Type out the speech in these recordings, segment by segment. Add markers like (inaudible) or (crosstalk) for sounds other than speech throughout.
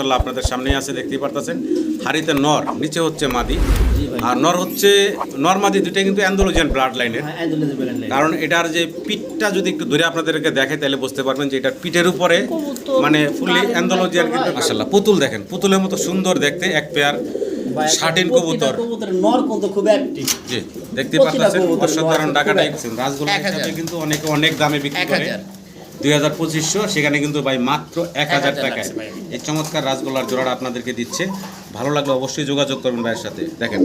মাসাল্লাহ আপনাদের সামনেই আছে দেখতেই পারতেছেন। হাড়িতে নর নিচে হচ্ছে মাদি। আর নর হচ্ছে নর মাদি দুটাই কিন্তু অ্যান্ডোলোজিয়ান ব্লাড লাইনের। হ্যাঁ কারণ এটার যে পিঠটা যদি একটু ধরে আপনাদেরকে দেখে তাহলে বুঝতে পারবেন যে এটার পিঠের উপরে মানে ফুললি অ্যান্ডোলোজিয়ান কিন্তু তো মাসাল্লাহ পুতুল দেখেন পুতুলের মতো সুন্দর দেখতে এক পেয়ার ষাটিন কবুতর। নর কিন্তু খুব অ্যাক্টিভ জি দেখতে পাচ্ছেন অসাধারণ টাকাটাই রাজগোল্লা কিন্তু অনেকে অনেক দামে বিক্রি করে। দুই হাজার পঁচিশশো সেখানে কিন্তু ভাই মাত্র এক হাজার টাকায়। এই চমৎকার রাজগোল্লার জোড়াটা আপনাদেরকে দিচ্ছে। ভালো লাগলে অবশ্যই যোগাযোগ করবেন ভাইয়ের সাথে। দেখেন।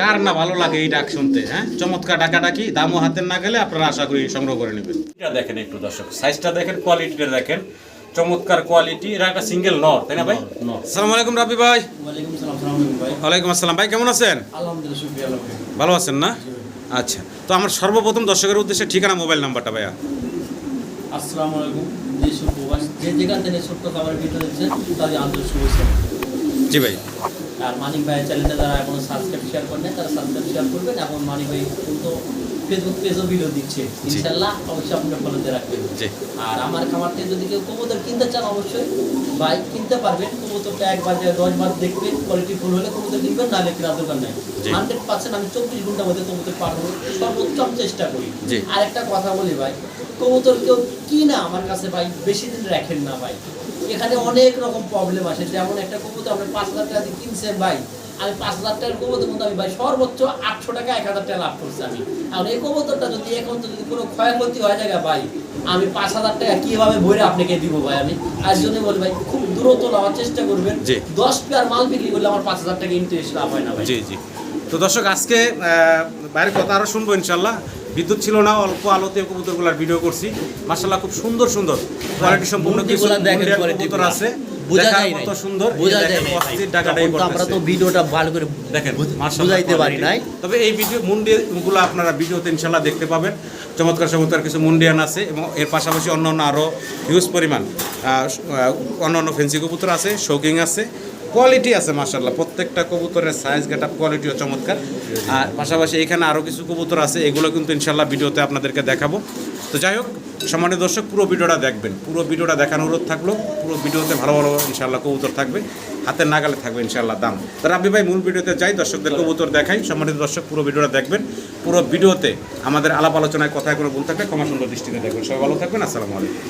কার না ভালো লাগে এই ডাক শুনতে হ্যাঁ? চমৎকার ডাকাডাকি দামও হাতের না গেলে আপনারা আশা করি সংগ্রহ করে নেবেন। এটা দেখেন একটু দর্শক সাইজটা দেখেন কোয়ালিটিটা দেখেন। চমৎকার কোয়ালিটি এরা একটা সিঙ্গেল নর তাই না ভাই। আসসালামু আলাইকুম রাবি ভাই। ওয়ালাইকুম ভাই। আসসালাম। ভাই কেমন আছেন? আলহামদুলিল্লাহ ভালো আছেন না? আচ্ছা তো আমার সর্বপ্রথম দর্শকের উদ্দেশ্যে ঠিকানা মোবাইল নাম্বারটা ভাইয়া। আসসালামু আলাইকুম যে সব যে যেখান থেকে ছোট্ট খাবার ভিডিও দিচ্ছে তাদের আন্তরিক শুভেচ্ছা। জি ভাই। আর মানিক ভাইয়ের চ্যানেলটা যারা এখনও সাবস্ক্রাইব শেয়ার করেন তারা সাবস্ক্রাইব শেয়ার করবেন এখন মানিক ভাই কিন্তু ফেসবুক পেজও ভিডিও দিচ্ছে। ইনশাল্লাহ অবশ্যই আপনার ফলোতে রাখবেন আর আমার খামার থেকে যদি কেউ কবুতর কিনতে চান অবশ্যই বাইক কিনতে পারবেন। কবুতরটা একবার দশ বার দেখবেন কোয়ালিটি ফুল হলে কবুতর কিনবেন নাহলে কেনার দোকান নাই। হান্ড্রেড পার্সেন্ট আমি চব্বিশ ঘণ্টার মধ্যে কবুতর পাঠাবো সর্বোচ্চ আমি চেষ্টা করি। আর একটা কথা বলি ভাই কবুতর কেউ কিনা আমার কাছে ভাই বেশি দিন রাখেন না ভাই। এখানে অনেক রকম প্রবলেম আসে। যেমন একটা কবুতর আপনি পাঁচ হাজার টাকা দিয়ে কিনছেন ভাই আমি পাঁচ হাজার টাকার কবুতর মধ্যে আমি ভাই সর্বোচ্চ আটশো টাকা এক হাজার টাকা লাভ করছি আমি। আর এই কবুতরটা যদি এখন যদি কোনো ক্ষয়ক্ষতি হয়ে যায় ভাই আমি পাঁচ হাজার টাকা কীভাবে ভরে আপনাকে দিব ভাই আমি? আর জন্য বলি ভাই খুব দ্রুত নেওয়ার চেষ্টা করবেন। দশ পেয়ার মাল বিক্রি করলে আমার পাঁচ হাজার টাকা ইন্টারেস্ট লাভ হয় না ভাই। জি জি। তো দর্শক আজকে বাইরের কথা আরও শুনব ইনশাল্লাহ বিদ্যুৎ ছিল না অল্প আলোতে কবুতরগুলার ভিডিও করছি। মার্শাল্লাহ খুব সুন্দর সুন্দর কোয়ালিটি সম্পূর্ণ কিছু। আছে। বোঝা যায় নাই। সুন্দর বোঝা যায় ডাকাডাকি আমরা তো ভিডিওটা ভালো করে দেখেন বুঝাইতে পারি নাই। তবে এই ভিডিও মুন্ডিয়াগুলো আপনারা ভিডিওতে ইনশাল্লাহ দেখতে পাবেন। চমৎকার চমৎকার কিছু মুন্ডিয়ান আছে এবং এর পাশাপাশি অন্য অন্য আরও হিউজ পরিমাণ আহ, আহ, অন্য অন্য ফেন্সি কবুতর আছে শৌকিং আছে কোয়ালিটি আছে মাশাল্লাহ প্রত্যেকটা কবুতরের সাইজ গেট আপ কোয়ালিটিও চমৎকার। আর পাশাপাশি এখানে আরও কিছু কবুতর আছে এগুলো কিন্তু ইনশাল্লাহ ভিডিওতে আপনাদেরকে দেখাবো। তো যাই হোক সম্মানিত দর্শক পুরো ভিডিওটা দেখবেন। পুরো ভিডিওটা দেখানোর অনুরোধ থাকল। পুরো ভিডিওতে ভালো ভালো ইনশাল্লাহ কবুতর থাকবে। হাতের নাগালে থাকবে ইনশাল্লাহ দাম। তো রাব্বি ভাই মূল ভিডিওতে যাই দর্শকদের কবুতর দেখাই। সম্মানিত দর্শক পুরো ভিডিওটা দেখবেন। পুরো ভিডিওতে আমাদের আলাপ আলোচনায় কথায় কোনো ভুল থাকলে ক্ষমা সুন্দর দৃষ্টিতে দেখবেন। সবাই ভালো থাকবেন আসসালামু আলাইকুম।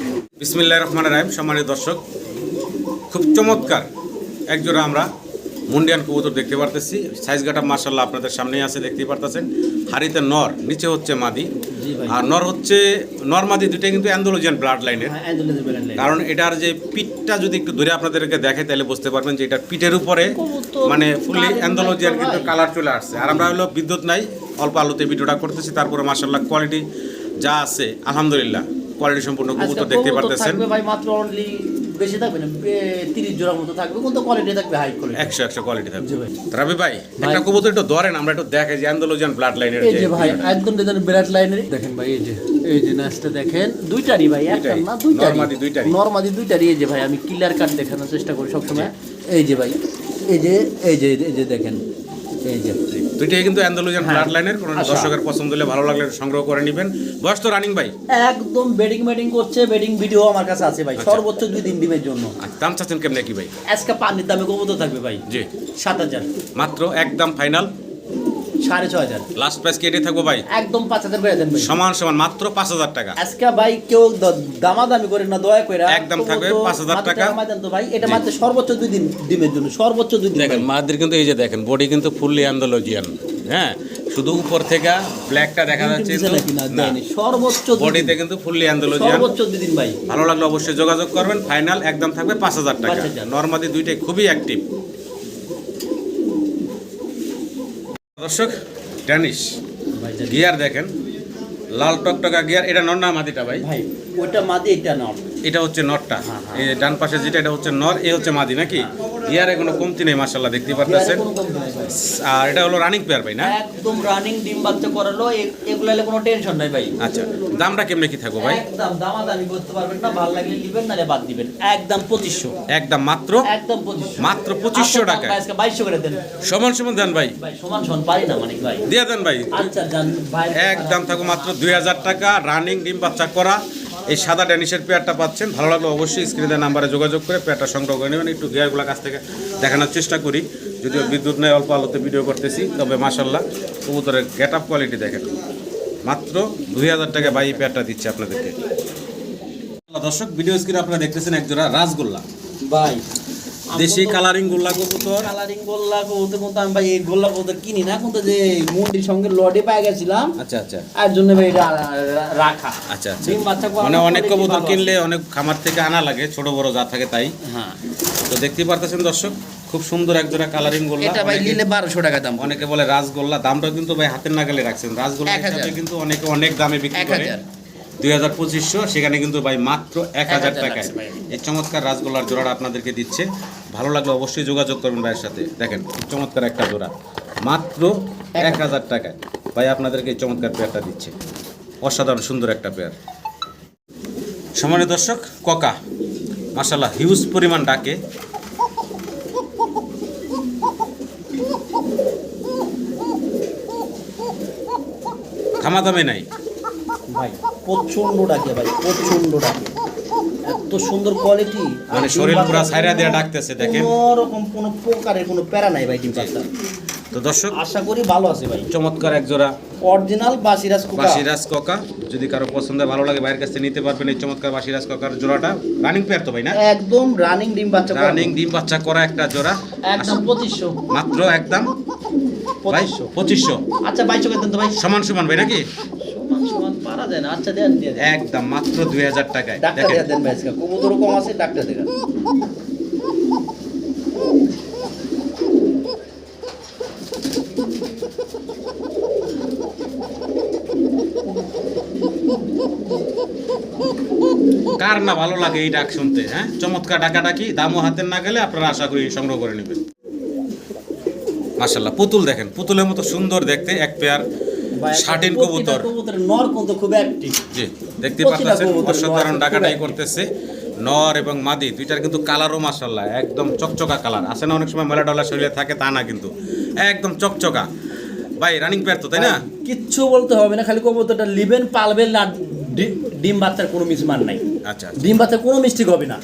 বিসমিল্লাহ রহমান রাহিম। সম্মানিত দর্শক খুব চমৎকার একজোড়া আমরা মুন্ডিয়ান কবুতর দেখতে পারতেছি। সাইজ গাটা মার্শাল্লাহ আপনাদের সামনেই আছে দেখতেই পারতেছেন। হাড়িতে নর নিচে হচ্ছে মাদি। আর নর হচ্ছে নর মাদি দুটাই কিন্তু অ্যান্ডোলোজিয়ান ব্লাড লাইনের হ্যাঁ কারণ এটার যে পিঠটা যদি একটু ধরে আপনাদেরকে দেখে তাহলে বুঝতে পারবেন যে এটার পিঠের উপরে মানে ফুললি অ্যান্ডোলজিয়ান কিন্তু কালার চলে আসছে। আর আমরা হলো বিদ্যুৎ নাই অল্প আলোতে ভিডিওটা করতেছি তারপরে মার্শাল্লাহ কোয়ালিটি যা আছে আলহামদুলিল্লাহ কোয়ালিটি সম্পূর্ণ কবুতর দেখতে পারতেছেন। ভাই মাত্র অনলি বেশি থাকবে না তিরিশ জোড়ার মতো থাকবে কিন্তু কোয়ালিটি থাকবে হাই কোয়ালিটি একশো একশো কোয়ালিটি থাকবে। রাবি ভাই। একটা কবুতর একটু ধরেন আমরা একটু দেখে যে অ্যান্ডোলজিয়ান ব্লাড লাইনের এই যে ভাই একদম দেখেন বিরাট লাইনের দেখেন ভাই এই যে এই যে নাচটা দেখেন দুইটারই ভাই একটা। না দুইটারই। নরমাদি দুইটারই। নরমাদি দুইটারই। এই যে ভাই আমি ক্লিয়ার কাট দেখানোর চেষ্টা করি সবসময়। এই যে ভাই এই যে এই যে এই যে দেখেন। এই যে। দুইটাই কিন্তু অ্যান্ডোলজিয়ান হ্যাঁ। ব্লাড লাইনের কোনো আচ্ছা। দর্শকের পছন্দ হলে ভালো লাগলে সংগ্রহ করে নেবেন। বয়স তো রানিং ভাই। একদম বেডিং বেডিং করছে বেডিং ভিডিও আমার কাছে আছে ভাই। আচ্ছা। সর্বোচ্চ দুই দিন ডিমের জন্য। দাম চাচ্ছেন কেমনে কি ভাই? আজকে পানির দামে কবুতর থাকবে ভাই? জি। সাত হাজার। মাত্র একদম ফাইনাল সাড়ে ছ হাজার। লাস্ট প্রাইস কেটে থাকব ভাই? একদম পাঁচ হাজার করে দেন ভাই। সমান সমান মাত্র পাঁচ হাজার টাকা। আজকে ভাই কেউ দামাদামি করেন না দয়া করে একদম থাকবে 5,000 টাকা। তো ভাই। এটা মাত্র সর্বোচ্চ দুই দিন ডিমের জন্য সর্বোচ্চ দুই দিন দেখেন মাদের কিন্তু এই যে দেখেন বডি কিন্তু ফুললি অ্যান্ডোলজিয়ান হ্যাঁ? শুধু উপর থেকে ব্ল্যাকটা দেখা যাচ্ছে। সর্বোচ্চ বডিতে কিন্তু ফুললি অ্যান্ডোলজিয়ান সর্বোচ্চ দুই দিন ভাই। ভালো লাগলে অবশ্যই যোগাযোগ করবেন। ফাইনাল একদম থাকবে পাঁচ হাজার টাকা। 5,000 নর্মাদি দুইটাই খুবই অ্যাক্টিভ দর্শক ড্যানিশ গিয়ার দেখেন। লাল টকটকা গিয়ার এটা নর না মাদিটা ভাই? ভাই ওটা মাদি এটা নর। এটা হচ্ছে নরটা। হ্যাঁ, হ্যাঁ। এই ডান পাশে যেটা এটা হচ্ছে নর এ হচ্ছে মাদি নাকি? গিয়ারে কোনো কমতি নেই মাসাল্লাহ দেখতে পারতেছেন। আর এটা হলো রানিং পেয়ার ভাই না? একদম রানিং ডিম বাচ্চা করালো এ- এগুলো কোনো টেনশন নাই ভাই। আচ্ছা দামটা কেমনে কি থাকো ভাই? একদম দামাদামি করতে পারবেন না ভালো লাগলে নিবেন নাহলে বাদ দিবেন। একদম পঁচিশশো। একদম মাত্র? একদম পঁচিশশো। মাত্র 2500 টাকায়। আজকে বাইশশো করে দেন। সমান সমান দেন ভাই। ভাই সমান সমান পারি না মানিক ভাই। দিয়ে দেন ভাই। আচ্ছা জান ভাই। একদম থাকো মাত্র দুই হাজার টাকা রানিং ডিম বাচ্চা করা। এই সাদা ড্যানিশের পেয়ারটা পাচ্ছেন। ভালো লাগল অবশ্যই স্ক্রিনের নাম্বারে যোগাযোগ করে পেয়ারটা সংগ্রহ করে নেবেন। একটু গিয়ারগুলো কাছ থেকে দেখানোর চেষ্টা করি। যদিও বিদ্যুৎ নেয় অল্প আলোতে ভিডিও করতেছি। তবে মাসাল্লাহ কবুতরের গেট আপ কোয়ালিটি দেখেন। মাত্র দুই হাজার টাকা বাই পেয়ারটা দিচ্ছে আপনাদেরকে। দর্শক ভিডিও স্ক্রিনে আপনারা দেখতেছেন একজোড়া রাসগোল্লা। ভাই দেশি কালারিং গোল্লা কবুতর। কালারিং গোল্লা কবুতর মতো আমি ভাই এই গোল্লা কবুতর কিনি না কিন্তু যে মুন্ডির সঙ্গে লডে পাই গেছিলাম আচ্ছা আচ্ছা। আর জন্য ভাই এটা রাখা। আচ্ছা আচ্ছা। মানে অনেক কবুতর কিনলে অনেক খামার থেকে আনা লাগে ছোট বড় যা থাকে তাই। হ্যাঁ। তো দেখতেই পারতেছেন দর্শক খুব সুন্দর এক জোড়া কালারিং গোল্লা। এটা ভাই নিলে বারোশো টাকা দাম অনেকে বলে রাসগোল্লা দামটা কিন্তু ভাই হাতের নাগালে রাখছেন। রাসগোল্লা হিসাবে কিন্তু অনেকে অনেক দামে বিক্রি করে। হাজার। দুই হাজার পঁচিশশো সেখানে কিন্তু ভাই মাত্র এক হাজার টাকায় এই চমৎকার রাসগোল্লার জোড়াটা আপনাদেরকে দিচ্ছে। ভালো লাগলে অবশ্যই যোগাযোগ করবেন ভাইয়ের সাথে। দেখেন চমৎকার একটা জোড়া। মাত্র এক হাজার টাকায়। ভাই আপনাদেরকে এই চমৎকার পেয়ারটা দিচ্ছে। অসাধারণ সুন্দর একটা পেয়ার। সম্মানিত দর্শক ককা। মাসাল্লাহ হিউজ পরিমাণ ডাকে। থামাদামে নাই। ভাই প্রচণ্ড ডাকে ভাই প্রচণ্ড ডাকে। এত সুন্দর কোয়ালিটি মানে শরীর পুরা সাইরা দিয়ে ডাকতেছে দেখেন। কোনো রকম কোনো প্রকারের কোনো প্যারা নাই ভাই ডিম পাতা তো দর্শক আশা করি ভালো আছে ভাই। চমৎকার এক জোড়া। অরিজিনাল বাসিরাজ কুকা। বাসিরাজ ককা যদি কারও পছন্দ হয়, ভালো লাগে বাইরের কাছ নিতে পারবেন এই চমৎকার বাসিরাজ ককার জোড়াটা। রানিং পেয়ার তো ভাই না? একদম রানিং ডিম বাচ্চা। রানিং ডিম বাচ্চা করা একটা জোড়া। একদম পঁচিশশো। মাত্র একদম? ভাই পঁচিশশো। পঁচিশশো আচ্ছা বাইশশো করে দেন তো ভাই। সমান সমান ভাই নাকি? সমান পারা যায় না আচ্ছা দেন দিয়ে দেন। একদম মাত্র দুই হাজার টাকায়। ডাক্তার দিয়ে দেন ভাই আজকে কম আছে ডাক্তার দেন কার না ভালো লাগে এই ডাক শুনতে হ্যাঁ? চমৎকার ডাকাডাকি দামও হাতের না গেলে আপনারা আশা করি সংগ্রহ করে নেবেন। মাশাল্লাহ পুতুল দেখেন পুতুলের মতো সুন্দর দেখতে এক পেয়ার শাটিন কবুতর। কবুতরের নর কিন্তু খুব অ্যাক্টিভ জি দেখতে পাচ্ছেন অসাধারণ ডাকাটাই করতেছে। নর এবং মাদি দুইটার কিন্তু কালারও মাসাল্লাহ একদম চকচকা কালার। আছে না অনেক সময় মেলা ডলা শরীরে থাকে তা না কিন্তু। একদম চকচকা। ভাই রানিং পেয়ার তো তাই না? কিচ্ছু বলতে হবে না খালি কবুতরটা লিবেন পালবেন ডিম বাচ্চার কোনো মিসমান নাই। আচ্ছা আচ্ছা। ডিম বাচ্চার কোনো মিস্টেক হবে না।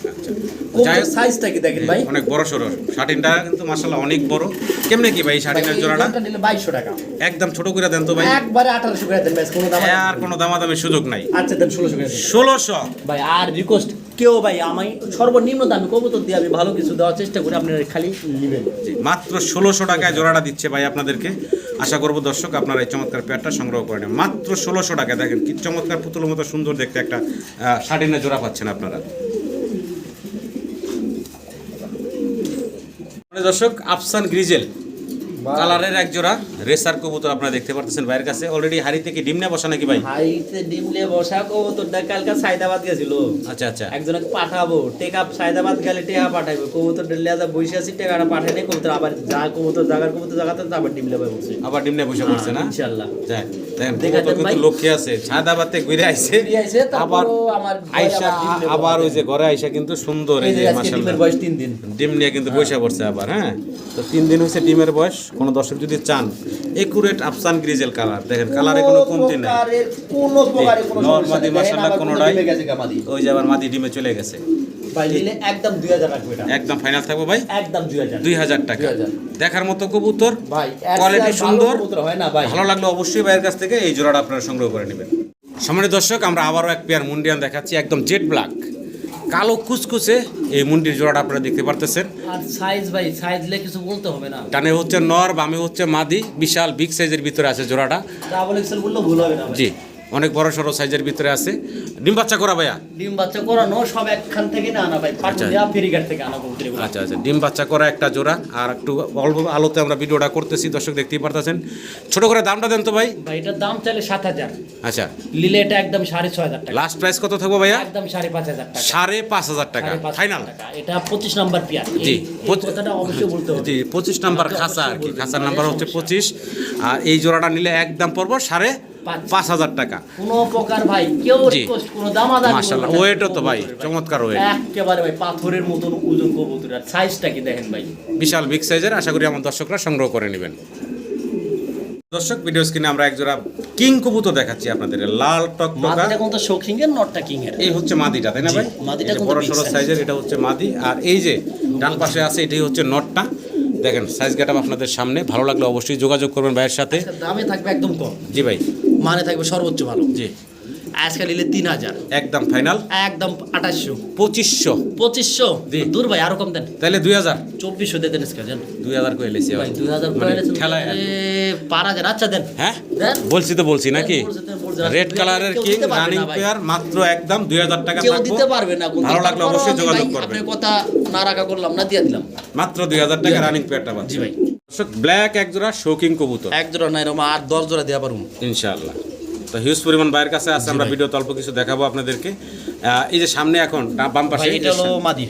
যাই হোক। সাইজটা কি দেখেন ভাই? অনেক বড় সরো শাটিনটা কিন্তু মাশাআল্লাহ অনেক বড়। কেমনে কি ভাই শাটিনের জোড়াটা? নিলে বাইশশো টাকা। একদম ছোট করে দেন তো ভাই। একবারে আঠারোশো করে দেন ভাই কোনো দাম আর কোনো দামাদামি সুযোগ নাই। আচ্ছা দেন 1600 করে দেন। ষোলোশো। ভাই আর রিকোয়েস্ট কেউ ভাই আমি সর্বনিম্ন দামে কবুতর দিয়ে আমি ভালো কিছু দেওয়ার চেষ্টা করি, আপনারা খালি নেবেন। মাত্র ষোলোশো টাকায় জোড়াটা দিচ্ছে ভাই আপনাদেরকে। আশা করব দর্শক আপনারা এই চমৎকার পেয়ারটা সংগ্রহ করে নেন। মাত্র ষোলোশো টাকায় দেখেন কি চমৎকার পুতুলের মতো সুন্দর দেখতে একটা শাটিনের জোড়া পাচ্ছেন আপনারা। দর্শক, আফসান গ্রিজেল। কালারের এক জোড়া রেসার কবুতর আপনারা দেখতে পারতেছেন ভাইয়ের কাছে। অলরেডি হাড়ি থেকে ডিম না বসা নাকি ভাই? হাইতে ডিম নিয়ে বসা কবুতরটা কালকে সাইদাবাদ গেছিল। আচ্ছা আচ্ছা। একজনকে পাঠাবো। টেকা সাইদাবাদ গেলে টেকা পাঠাইবো। কবুতর লেজা বসে আছি টেকাটা পাঠাই নেই কবুতর আবার যা কবুতর জাগার কবুতর জাগাতে আবার ডিম লেবে বসে আবার ডিম নিয়ে বসে পড়ছে না? ইনশাল্লাহ যাক দেখেন কবুতর কিন্তু? লক্ষ্যে আছে। ছাদাবাতে ঘুরে আইছে। আবার আইসা আবার ওই যে ঘরে আইসা কিন্তু সুন্দর এই যে মাশাআল্লাহ। ডিমের বয়স তিন দিন। ডিম নিয়ে কিন্তু বসে পড়ছে আবার হ্যাঁ? তো তিন দিন হয়েছে ডিমের বয়স। কোনো দর্শক যদি চান একুরেট আফসান গ্রিজেল কালার দেখেন কালারে কোনো কমতি নেই। প্রকারের কোনো প্রকারের কোনো নর সমস্যা মাদি নেই। মাশাআল্লাহ দেখেন, আবার কোনোটাই-। ওই যে আবার মাদি ডিমে চলে গেছে। একদম ফাইনাল থাকব ভাই? একদম দুই হাজার। টাকা। দেখার মতো কবুতর কোয়ালিটি সুন্দর। ভালো লাগলে অবশ্যই ভাইয়ের কাছ থেকে এই জোড়াটা আপনারা সংগ্রহ করে নেবেন। সম্মানিত দর্শক আমরা আবারও এক পেয়ার মুন্ডিয়ান দেখাচ্ছি একদম জেট ব্ল্যাক কালো কুচকুচে এই মুন্ডির জোড়াটা আপনারা দেখতে পারতেছেন। আর সাইজ ভাই সাইজ লে কিছু বলতে হবে না। ডানে হচ্ছে নর বামে হচ্ছে মাদি বিশাল বিগ সাইজের ভিতরে আছে জোড়াটা। ডাবল এক্সেল বললে ভুল হবে না জি। অনেক বড় সড়ো সাইজের ভিতরে আছে। ডিম বাচ্চা করা ভাইয়া? ডিম বাচ্চা করানো সব একখান থেকে না আনা ভাই। পাটুলিয়া ফেরিঘাট থেকে আনা কবুতর আচ্ছা আচ্ছা। ডিম বাচ্চা করা একটা জোড়া। আর একটু অল্প আলোতে আমরা ভিডিওটা করতেছি দর্শক দেখতেই পারতেছেন। ছোট করে দামটা দেন তো ভাই। ভাই এটার দাম চাইলে সাত হাজার। আচ্ছা। লিলে এটা একদম সাড়ে ছয় হাজার টাকা। লাস্ট প্রাইস কত থাকব ভাইয়া? একদম সাড়ে পাঁচ হাজার টাকা। সাড়ে পাঁচ হাজার টাকা। ফাইনাল এটা পঁচিশ নাম্বার পিয়ার। জি, কথাটা অবশ্যই বলতে হবে। জি পঁচিশ নাম্বার খাসা আর কি। খাসার নাম্বার হচ্ছে। পঁচিশ। আর এই জোড়াটা নিলে একদম পড়ব সাড়ে পাঁচ। হাজার। টাকা। কোনো প্রকার ভাই কেউ। রিকোয়েস্ট কোনো দামাদামি মাশাল্লাহ ওয়েটও তো ভাই চমৎকার ওয়েট। একেবারে ভাই পাথরের মতন ওজন কবুতর আর সাইজটা কি দেখেন ভাই? বিশাল বিগ সাইজের আশা করি আমার দর্শকরা সংগ্রহ করে নেবেন। দর্শক ভিডিও স্ক্রিনে আমরা একজোড়া কিং কবুতর দেখাচ্ছি আপনাদের লাল টকটকা মাদিটা কোন তো শৌখিং এর নটটা কিং এর এই হচ্ছে মাদিটা তাই না ভাই? মাদিটা বড় size। সাইজের এটা হচ্ছে মাদি। আর এই যে ডান পাশে আছে এটাই হচ্ছে নটটা দেখেন সাইজ গেট আপনাদের সামনে ভালো লাগলে অবশ্যই যোগাযোগ করবেন ভাইয়ের সাথে। দামে থাকবে একদম কম। জি ভাই। মানে থাকবে সর্বোচ্চ ভালো। জি। আজকাল নিলে তিন হাজার। একদম ফাইনাল? একদম আঠাশশো। পঁচিশশো। পঁচিশশো। দূর ভাই আরও কম দেন। তাহলে দুই হাজার। চব্বিশশো দিয়ে দেন আজকে জান দুই হাজার করে লেছি ভাই দুই হাজার করে লেছি খেলায় পার হাজার। আচ্ছা দেন। হ্যাঁ? বলছি তো বলছি নাকি। রেড কালারের কিং রানিং পেয়ার মাত্র একদম দুই হাজার টাকা কেউ দিতে পারবে না কোন ভালো লাগলে অবশ্যই যোগাযোগ করবেন। আপনার কথা না রাখা করলাম না দিয়ে দিলাম। মাত্র দুই হাজার টাকা রানিং পেয়ারটা পাচ্ছি জি ভাই। দর্শক ব্ল্যাক এক জোড়া শৌকিং কবুতর। এক জোড়া নাই রমা আর দশ জোড়া দেওয়া পারুম ইনশাআল্লাহ। তো হিউজ পরিমাণ বাইরের কাছে আছে আমরা ভিডিও অল্প কিছু দেখাবো আপনাদেরকে। এই যে সামনে এখন বাম পাশে।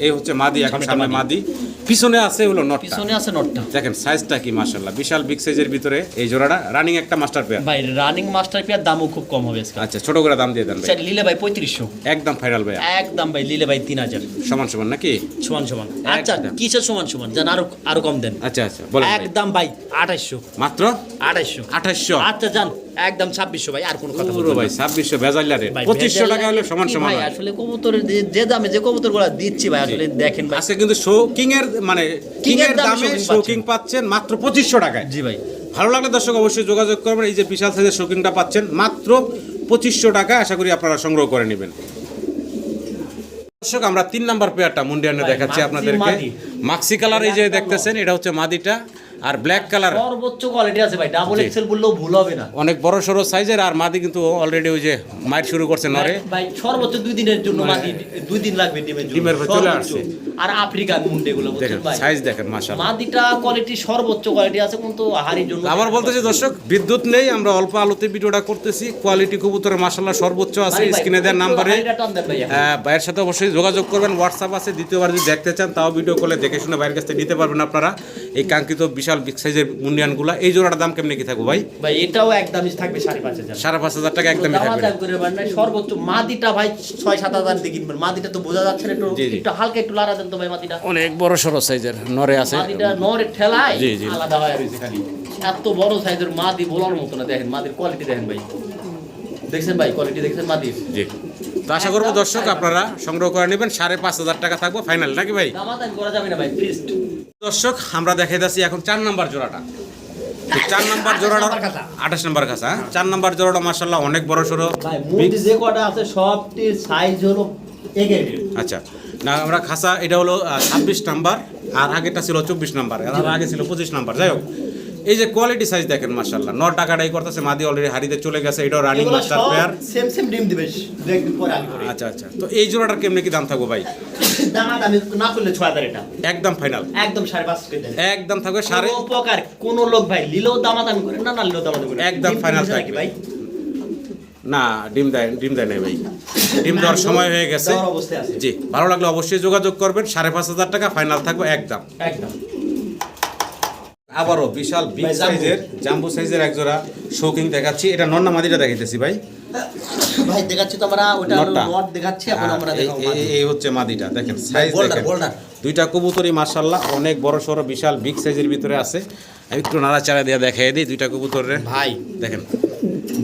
এই হচ্ছে মাদি এখন সামনে মাদি। পিছনে আছে হলো নটটা। পিছনে আছে নটটা। দেখেন সাইজটা কি মাশাআল্লাহ। বিশাল বিগ সাইজের ভিতরে এই জোড়াটা। রানিং একটা মাস্টার পেয়ার ভাই রানিং মাস্টার পেয়ার দামও খুব কম হবে আচ্ছা ছোট করে দাম দিয়ে দেন ভাই। স্যার লিলে ভাই পঁয়ত্রিশশো। একদম ফাইনাল ভাই। একদম ভাই লিলে ভাই তিন হাজার। সমান সমান নাকি? সমান সমান। আচ্ছা। কিসের সমান সমান? জান আরও আরও কম দেন। আচ্ছা আচ্ছা বলেন একদম ভাই আঠাইশশো। মাত্র? আঠাইশশো। আঠাশশো আচ্ছা যান একদম ছাব্বিশশো ভাই আর কোনো কথা বলব ভাই ছাব্বিশশো বেজাল্লা রেট পঁচিশশো টাকা হলে সমান সমান ভাই আসলে কবুতরের যে- দামে যে কবুতরগুলা দিচ্ছি ভাই আসলে দেখেন ভাই। আজকে কিন্তু শোকিং এর মানে কিং এর দামে শোকিং পাচ্ছেন। মাত্র পঁচিশশো টাকায়। জি ভাই। ভালো লাগলে দর্শক অবশ্যই যোগাযোগ করবেন এই যে বিশাল সাইজের শোকিংটা পাচ্ছেন মাত্র পঁচিশশো টাকা আশা করি আপনারা সংগ্রহ করে নেবেন। দর্শক আমরা তিন নাম্বার পেয়ারটা মুন্ডিয়ানে দেখাচ্ছি আপনাদেরকে। মাক্সি কালার এই যে দেখতেছেন এটা হচ্ছে মাদিটা। আর ব্ল্যাক কালার সর্বোচ্চ কোয়ালিটি আছে ভাই ডাবল এক্সেল বললেও ভুল হবে না। অনেক বড় সরো সাইজের আর মাদি কিন্তু অলরেডি ওই যে মাইট শুরু করছে নরে। ভাই সর্বোচ্চ দুই দিনের জন্য মাদি দুই দিন লাগবে ডিমের জন্য। ডিমের চলে আসছে। আর আফ্রিকান মুন্ডে গুলো দেখেন সাইজ দেখেন মাশাআল্লাহ। মাদিটা কোয়ালিটি সর্বোচ্চ কোয়ালিটি আছে কিন্তু হাড়ির জন্য আবার বলতেছি দর্শক বিদ্যুৎ নেই আমরা অল্প আলোতে ভিডিওটা করতেছি। কোয়ালিটি কবুতরের মাসাল্লাহ সর্বোচ্চ আছে স্ক্রিনে দেওয়ার নাম্বারে ভাইয়ের সাথে অবশ্যই যোগাযোগ করবেন হোয়াটসঅ্যাপ আছে দ্বিতীয়বার যদি দেখতে চান তাও ভিডিও কলে দেখে শুনে ভাইয়ের কাছ থেকে নিতে পারবেন আপনারা। এই কাঙ্ক্ষিত বিশাল বিগ সাইজের মুন্ডিয়ানগুলো। এই জোড়াটার দাম কেমনি কি থাকব ভাই? ভাই এটাও একদমই থাকবে সাড়ে পাঁচ হাজার। সাড়ে পাঁচ হাজার টাকা একদমই থাকবে। সর্বোচ্চ মাদিটা ভাই ছয় সাত হাজার দিয়ে কিনবেন। মাদিটা তো বোঝা যাচ্ছে না একটু। একটু হালকা একটু লাড়া দেন তো ভাই মাদিটা অনেক বড় সড়ো সাইজের নরে আছে। মাদিটা নরে ঠেলায়? জি, জি। আলাদা হয়ে রয়েছে। খালি এত বড় সাইজের মাদি বলার মতো না দেখেন মাদির কোয়ালিটি দেখেন ভাই। দেখছেন ভাই কোয়ালিটি দেখছেন মাদির? জি। তো আশা করব দর্শক আপনারা সংগ্রহ করে নেবেন সাড়ে পাঁচ হাজার টাকা থাকব ফাইনাল নাকি ভাই? করা যাবে না ভাই দর্শক আমরা দেখাই যাচ্ছি এখন চার নাম্বার জোড়াটা। চার নাম্বার জোড়াটা আঠাশ নাম্বার কাছা চার নাম্বার জোড়াটা মার্শাল্লাহ অনেক বড় সড়ো। যে কটা আছে সবটির সাইজ হলো আচ্ছা। না আমরা খাসা এটা হলো ছাব্বিশ নাম্বার আর আগেটা ছিল চব্বিশ নাম্বার আর আগে ছিল পঁচিশ নাম্বার। যাই হোক এই যে কোয়ালিটি সাইজ দেখেন মার্শাল্লাহ ন টাকাটাই করতেছে মাদি অলরেডি হারিতে চলে গেছে এটাও running master pair same same ডিম দিবে একদিন পরে আগে আচ্ছা আচ্ছা তো এই জোড়াটার কেমনি কি দাম থাকব ভাই? (coughs) না করলে এটা। একদম ফাইনাল একদম সাড়ে পাঁচ করে দেন। একদম থাকবে সাড়ে কোনো কোন লোক ভাই লিলেও দামাদামি করে না না লিলেও দামাদামি করে একদম final থাকবে। ভাই? না ডিম দেয় ডিম দেয় নাই ভাই। ডিম দেওয়ার সময় হয়ে গেছে। জি ভালো লাগলে অবশ্যই যোগাযোগ করবেন। সাড়ে পাঁচ হাজার টাকা ফাইনাল থাকবে একদম। একদম। আবারও বিশাল বিগ সাইজের জাম্বো সাইজের এক জোড়া শৌকিং দেখাচ্ছি। এটা নন্না মাদিটা দেখাইতেছি ভাই। ভাই দেখাচ্ছি তো আমরা ওটা নট দেখাচ্ছি এখন আমরা এই- দেখাবো এই- এই হচ্ছে মাদিটা দেখেন সাইজ দেখেন। দুইটা কবুতরই মার্শাল্লাহ অনেক বড় সড়ো বিশাল বিগ সাইজের ভিতরে আছে। আমি একটু নাড়াচাড়া দিয়ে দেখাই দিই দুইটা কবুতরের। ভাই। দেখেন।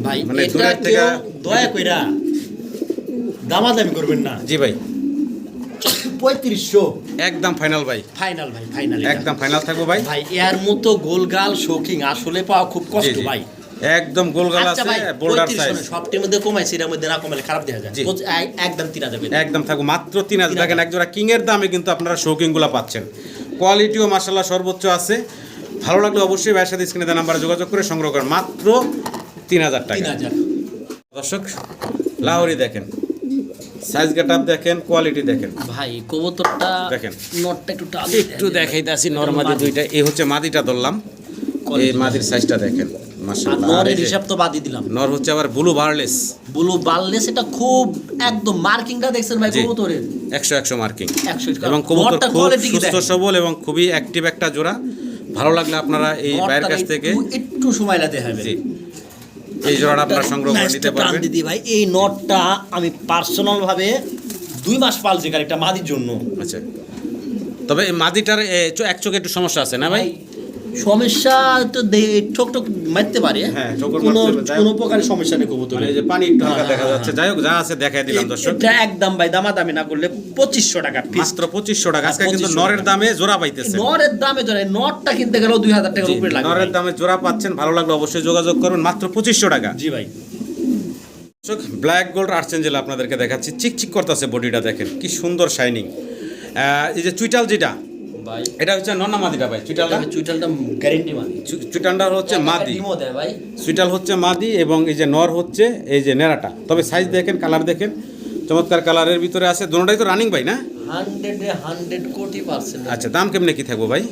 ভাই মানে দূরের থেকে- দয়া কইরা দামাদামি করবেন না। জি ভাই। পঁয়ত্রিশশো। একদম ফাইনাল ভাই। ফাইনাল ভাই ফাইনাল একদম ফাইনাল থাকব ভাই। ভাই এর মতো গোলগাল শৌখিং আসলে পাওয়া খুব কষ্ট ভাই। একদম গোলগাল আচ্ছা আছে বোল্ডার সাইজ। না, সবটির মধ্যে কমাইছে এর মধ্যে না কমালে খারাপ দেখা যায়। একদম তিন হাজার করে। একদম থাকব। মাত্র তিন হাজার। তিন দেখেন হাজার। একজোড়া কিং এর দামে কিন্তু আপনারা শৌকিংগুলো পাচ্ছেন। কোয়ালিটিও মার্শাল্লাহ সর্বোচ্চ আছে। ভালো লাগলে অবশ্যই ভাইয়ের সাথে স্ক্রিনে দেওয়া নাম্বারে যোগাযোগ করে সংগ্রহ করেন। মাত্র তিন হাজার টাকা। দর্শক লাহোরি দেখেন। সাইজ গেট আপ দেখেন কোয়ালিটি দেখেন। ভাই কবুতরটা দেখেন। নটটা একটু টান একটু দেখাইতেছি নর্মাদি দুইটা। এই হচ্ছে মাদিটা ধরলাম। এই মাদির সাইজটা দেখেন মাশাআল্লাহ। আর এই নরের হিসাব তো বাদই দিলাম। নর হচ্ছে আবার ব্লু বার্লেস ব্লু বাললেস এটা খুব একদম মার্কিংটা দেখছেন ভাই কবুতরের? মার্কিং একশো এবং কবুতর খুব সুস্থ সবল এবং খুবই অ্যাক্টিভ একটা জোড়া। ভালো লাগলে আপনারা এই বাইরের কাছ থেকে একটু সময় লাগতে হবে। এই জোড়াটা আপনারা সংগ্রহ করে নিতে পারবেন। দিদি ভাই এই নটটা আমি পার্সোনাল ভাবে দুই মাস পালছি একটা মাদির জন্য। আচ্ছা। তবে মাদিটার এক চোখে একটু সমস্যা আছে না ভাই সমস্যা তো দে- ঠোক ঠোক মারতে পারে। হ্যাঁ, কোনো। কোনো প্রকারের সমস্যা নেই কবুতরে মানে যে পানি একটু হালকা হ্যাঁ, দেখা হ্যাঁ, যাচ্ছে। যাই হোক যা আছে দেখাই দিলাম দর্শক। এটা একদম ভাই দামাদামি না করলে পঁচিশশো টাকা মাত্র পঁচিশশো টাকা। আজকে কিন্তু নরের দামে জোড়া পাইতেছে নরের দামে ধরে নটটা কিনতে গেলেও দুই হাজার টাকার উপরে লাগবে। নরের দামে জোড়া পাচ্ছেন ভালো লাগলে অবশ্যই যোগাযোগ করবেন মাত্র পঁচিশশো টাকা। জি ভাই। ব্ল্যাক গোল্ড আর্চেঞ্জেল আপনাদেরকে দেখাচ্ছি। চিকচিক করতেছে বডিটা দেখেন। কি সুন্দর শাইনিং এই যে চুইটাল যেটা ভাই। এটা হচ্ছে নন্না মাদিটা ভাই চুইটালটা? চুইটালটা গ্যারেন্টি চু- চুইটালটা হচ্ছে মাদি। ভাই। সুইটাল হচ্ছে মাদি এবং এই যে নর হচ্ছে এই যে নেড়াটা। তবে সাইজ দেখেন কালার দেখেন। চমৎকার কালারের ভিতরে আছে। দুটোটাই তো রানিং ভাই না? হান্ড্রেডে হান্ড্রেড কোটি পার্সেন্ট আচ্ছা দাম কেমনে কি থাকব ভাই?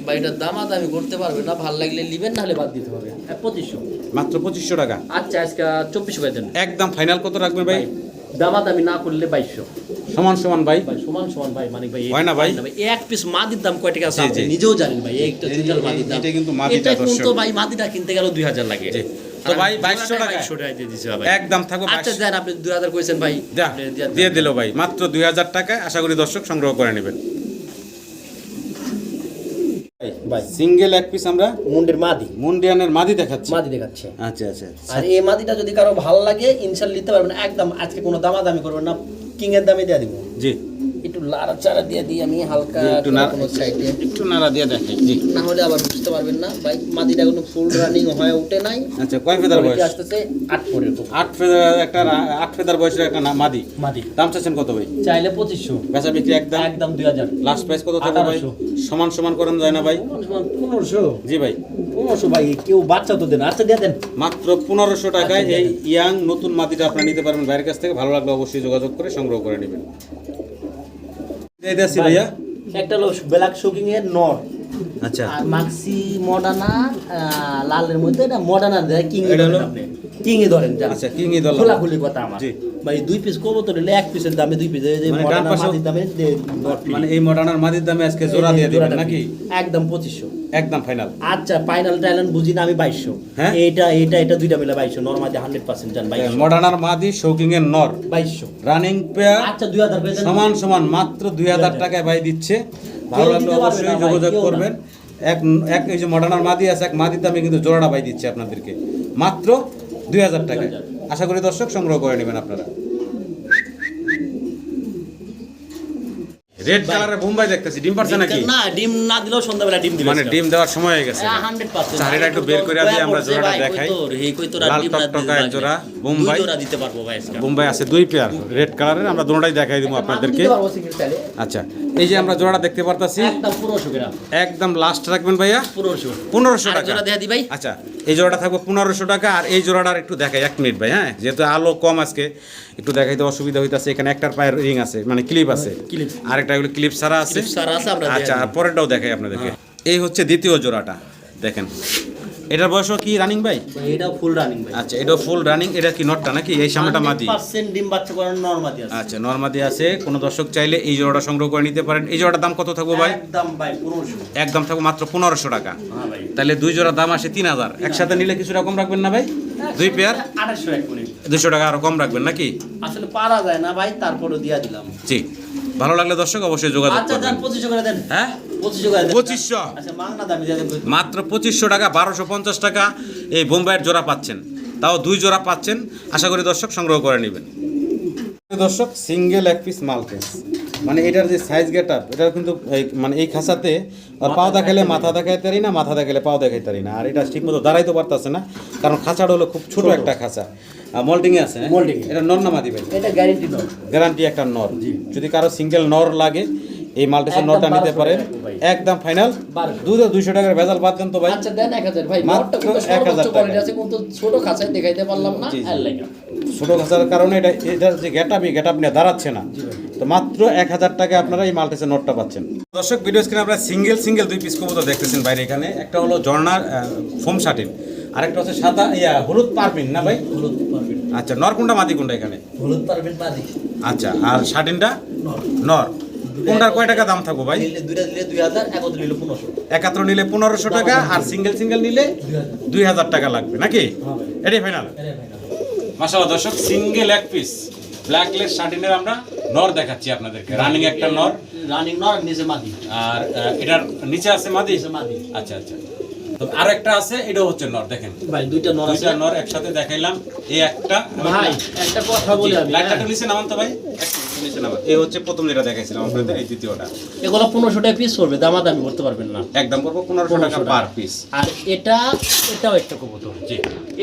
করতে পারবে না। ভালো লাগলে নাহলে বাদ দিতে হবে। পঁচিশশো। মাত্র পঁচিশশো টাকা। আচ্ছা আজকে চব্বিশশো একদম ফাইনাল কত রাখবেন ভাই দামাদামি না করলে বাইশশো। সমান সমান ভাই। সমান সমান ভাই মানিক ভাই হয় না ভাই? এক পিস মাদির দাম কয় টাকা আছে? আপনি নিজেও জানেন ভাই একটা মাদির দাম। এটা কিন্তু মাদিটা কিন্তু ভাই মাদিটা কিনতে গেল দুই হাজার লাগে। তো ভাই, 2200 টাকা 2200 টাকা দিয়ে দিছে ভাই। একদম থাকো আচ্ছা দেন আপনি দুই হাজার কইছেন ভাই দিয়ে দিলো ভাই। মাত্র দুই হাজার টাকায় আশা করি দর্শক সংগ্রহ করে নেবেন। ভাই। সিঙ্গেল এক পিস আমরা মুন্ডের মাদি। মুন্ডিয়ানের মাদি দেখাচ্ছি। মাদি দেখাচ্ছি। আচ্ছা আচ্ছা আর এই মাদিটা যদি কারও ভালো লাগে ইনশাল্লাহ নিতে পারবেন। একদম আজকে কোনো দামাদামি করবেন না। কিং এর দামে দিয়ে দিব। জি। একটু দিয়ে দিই আমি হালকা একটু সাইডে একটু নাড়া দিয়ে জি। না হলে আবার বুঝতে পারবেন না ভাই মাদিটা কোনো ফুল রানিং হয়ে উঠে নাই। আচ্ছা কয় ফেদার বয়স? আসতেছে আট পরের আট ফেদার একটা আট ফেদার বয়সের একটা না- মাদি? মাদি। দাম চাচ্ছেন কত ভাই? চাইলে পঁচিশশো। বেচা বিক্রি একদম? একদম দুই হাজার। লাস্ট প্রাইস কত থাকবে ভাই? সমান সমান করেন যায় না ভাই? পনেরোশো। জি ভাই। পনেরোশো ভাই কেউ বাচ্চা তো দেন আচ্ছা দিয়ে দেন। মাত্র পনেরোশো টাকায় আচ্ছা, এই ইয়াং নতুন মাটিটা আপনারা নিতে পারবেন। বাইরের কাছ থেকে ভালো লাগলে অবশ্যই যোগাযোগ করে সংগ্রহ করে নেবেন। এই ভাইয়া একটা হলো ব্ল্যাক শোকিং এর নর। আচ্ছা। আর মাক্সি মডানা লালের মধ্যে এটা মডানা দেয় কিং এটা হলো? কিং এ ধরেন আচ্ছা কিং ইদল খোলাখুলি কথা আমার। ভাই দুই পিস কবো তো নিলে এক পিসের দামে দুই পিস মানে মডানা দামে। মানে এই মডার্নার মাদির দামে আজকে জোড়া দিয়ে দিবেন নাকি? একদম পঁচিশশো। একদম ফাইনাল আচ্ছা ফাইনাল টাইলান বুঝি না আমি বাইশশো। হ্যাঁ? এইটা এইটা এটা দুইটা মিলে বাইশশো। নর্মালি হান্ড্রেড পার্সেন্ট জান বাইশশো। মডার্নার মাদি শৌকিং এর নর। বাইশশো। রানিং পেয়ার আচ্ছা দুই হাজার সমান সমান মাত্র দুই হাজার টাকায় ভাই দিচ্ছে। ভালো লাগলে অবশ্যই যোগাযোগ করবেন। এক এক এই যে মডার্নার মাদি আছে এক মাদির দামে কিন্তু জোড়াটা পাই দিচ্ছে আপনাদেরকে। মাত্র দুই হাজার টাকা আশা করি দর্শক সংগ্রহ করে নেবেন আপনারা। রেড কালারের বোম্বাই দেখতেছি ডিম পারছে নাকি? না ডিম না দিলেও সন্ধ্যাবেলা ডিম দিবে মানে ডিম দেওয়ার সময় হয়ে গেছে। হান্ড্রেড পার্সেন্ট চারিটা একটু বের করে দিয়ে আমরা জোড়াটা দেখাই। লাল টকটকা এক জোড়া, বোম্বাই। জোড়া দিতে পারব ভাই। বোম্বাই আছে দুই পেয়ার রেড কালারের আমরা দুটোটাই দেখাই দিব আপনাদেরকে। আচ্ছা এই যে আমরা জোড়াটা দেখতে পারতাছি। একদম গ্রাম। একদম লাস্ট রাখবেন ভাইয়া? পনেরোশো। পনেরোশো আর টাকা। জোড়া দেয়া দি ভাই। আচ্ছা এই জোড়াটা থাকবে পনেরোশো টাকা। আর এই জোড়াটার একটু দেখাই এক মিনিট ভাই হ্যাঁ? যেহেতু আলো কম আজকে একটু দেখাইতে অসুবিধা হইতাছে। এখানে একটার পায়ের রিং আছে মানে ক্লিপ আছে। clip। আরেকটা এগুলো ক্লিপ সারা আছে? Clip আছে, আমরা আচ্ছা আর পরেরটাও দেখাই আপনাদেরকে। এই হচ্ছে দ্বিতীয় জোড়াটা দেখেন। এটার বয়সও কি রানিং ভাই? এটা ফুল রানিং ভাই। আচ্ছা এটাও ফুল রানিং এটা কি নটটা নাকি? এই সামনেটা মাদি। পার্সেন্ট ডিম বাচ্চা করার নর্মাদি আছে। আচ্ছা নর্মাদি আছে। কোনো দর্শক চাইলে এই জোড়াটা সংগ্রহ করে নিতে পারেন। এই জোড়াটার দাম কত থাকব ভাই? একদম ভাই পনেরোশো। একদম থাকব মাত্র পনেরোশো টাকা। হ্যাঁ ভাই। তাহলে দুই জোড়া দাম আসে তিন হাজার। একসাথে নিলে কিছু রকম রাখবেন না ভাই? দুই পেয়ার আঠাশশো এক করে। দুশো টাকা আরও কম রাখবেন নাকি? আসলে পারা যায় না ভাই তারপরও দিয়া দিলাম। জি। ভালো লাগলে দর্শক অবশ্যই যোগাযোগ আচ্ছা করবেন। দেন। হ্যাঁ? পঁচিশশো আচ্ছা মাত্র পঁচিশশো টাকা বারোশো পঞ্চাশ টাকা এই বোম্বাইয়ের জোড়া পাচ্ছেন। তাও দুই জোড়া পাচ্ছেন। আশা করি দর্শক সংগ্রহ করে নেবেন। দর্শক সিঙ্গেল এক পিস মাল পিস মানে এটার যে সাইজ গেট আপ এটা কিন্তু এই মানে এই খাসাতে আর পাও দেখালে মাথা দেখাইতে পারি না মাথা দেখালে পাও দেখাইতে পারি না। আর এটা ঠিকমতো দাঁড়াইতে পারতেছে না কারণ খাঁচাটা হলো খুব ছোট একটা খাঁচা। মোল্ডিং আছে মোল্ডিং এটা নর নামা দিবে এটা গ্যারান্টি নর। গ্যারান্টি একটা নর। যদি কারও সিঙ্গেল নর লাগে এই মাল্টিসের একদম নটটা নিতে পারেন। একদম ফাইনাল। 1200 দুধে দুইশো টাকার ভেজাল বাদ দেন তো ভাই। আচ্ছা দেন এক হাজার। ভাই মাত্র নটটা কিন্তু 1000 টাকা। কোয়ালিটি আছে কিন্তু ছোট খাঁচায় দেখাইতে পারলাম না ছোট গাছের কারণে এটা এটার যে গেট আপ গেট আপ নিয়ে দাঁড়াচ্ছে না। তো মাত্র এক হাজার টাকা আপনারা এই মাল্টিসের নোটটা পাচ্ছেন। দর্শক ভিডিও স্ক্রিনে আপনারা সিঙ্গেল সিঙ্গেল দুই পিস কবুতর দেখতেছেন বাইরে এখানে। একটা হলো ঝর্ণার ফোম শাটিন আরেকটা হচ্ছে সাদা ইয়া হলুদ পারপিন না ভাই? হলুদ পারবেন আচ্ছা নর কোনটা মাদি কোনটা এখানে? হলুদ পারবেন বাদি আচ্ছা আর শাটিনটা নর। নর। কোনটার কয় টাকা দাম থাকব ভাই? দুইটা দিলে দুই হাজার একত্র নিলে পনেরোশো। একাত্র নিলে পনেরোশো টাকা আর সিঙ্গেল সিঙ্গেল নিলে দুই হাজার টাকা লাগবে নাকি? এটাই ফাইনাল। মাসাল্লাহ দর্শক সিঙ্গেল এক পিস ব্ল্যাকলেস শার্টিনের আমরা নর দেখাচ্ছি আপনাদেরকে। রানিং একটা নর। রানিং নর নিচে মাদি। আর এটার নিচে আছে মাদি? মাদি। আচ্ছা আচ্ছা। তো আর একটা আছে এটাও হচ্ছে নর দেখেন। ভাই দুইটা নর আছে। নর একসাথে দেখাইলাম এই একটা। ভাই একটা কথা বলি আমি লাইটটা হ্যাঁ। নিচে নামান তো ভাই। এই হচ্ছে প্রথম যেটা দেখাইছিলাম আপনাদের এই দ্বিতীয়টা। এগুলো পনেরোশো টাকা পিস পড়বে দামাদামি করতে পারবেন না। একদম করব পনেরোশো টাকা পার পিস আর এটা এটাও একটা কবুতর জি।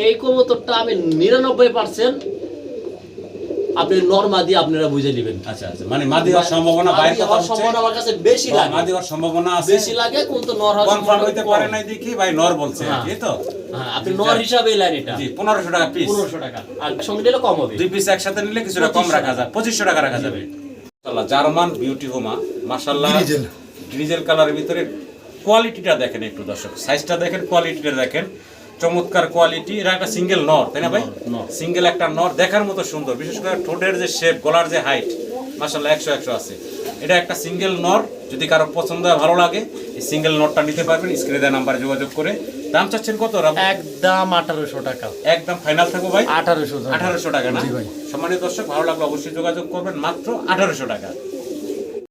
এই কবুতরটা আমি নিরানব্বই পার্সেন্ট আপনি নর্মা দিয়ে আপনারা বুঝে নেবেন। আচ্ছা আচ্ছা মানে মাদি হওয়ার সম্ভাবনা বাইরে কথা হচ্ছে সম্ভাবনা আমার কাছে বেশি লাগে। মাদি হওয়ার সম্ভাবনা আছে? বেশি লাগে কিন্তু নর কনফার্ম হইতে পারে নাই দেখি ভাই নর বলছে। এই তো? আপনি নর হিসাবে নেন এটা। জি পনেরোশো টাকা পিস পনেরোশো টাকা। আর সঙ্গে নিলে কম হবে। দুই পিস একসাথে নিলে কিছুটা কম রাখা যায়। পঁচিশশো টাকা রাখা যাবে। মাশাআল্লাহ, জার্মান বিউটি হোমা মাসাল্লাহ গ্রিজেল কালারের ভিতরে কোয়ালিটিটা দেখেন একটু দর্শক। সাইজটা দেখেন কোয়ালিটিটা দেখেন। চমৎকার কোয়ালিটি এটা একটা সিঙ্গেল নর তাই না ভাই? সিঙ্গেল একটা নর দেখার মতো সুন্দর। বিশেষ করে ঠোঁটের যে শেপ গলার যে হাইট মাসাল্লাহ একশো একশো আছে। এটা একটা সিঙ্গেল নর যদি কারও পছন্দ হয় ভালো লাগে এই সিঙ্গেল নটটা নিতে পারবেন স্ক্রিনে দেওয়া নাম্বারে যোগাযোগ করে। দাম চাচ্ছেন কত একদম আঠারোশো টাকা। একদম ফাইনাল থাকব ভাই? আঠারোশো আঠারোশো টাকা না। সম্মানিত দর্শক ভালো লাগলে অবশ্যই যোগাযোগ করবেন মাত্র আঠারোশো টাকা।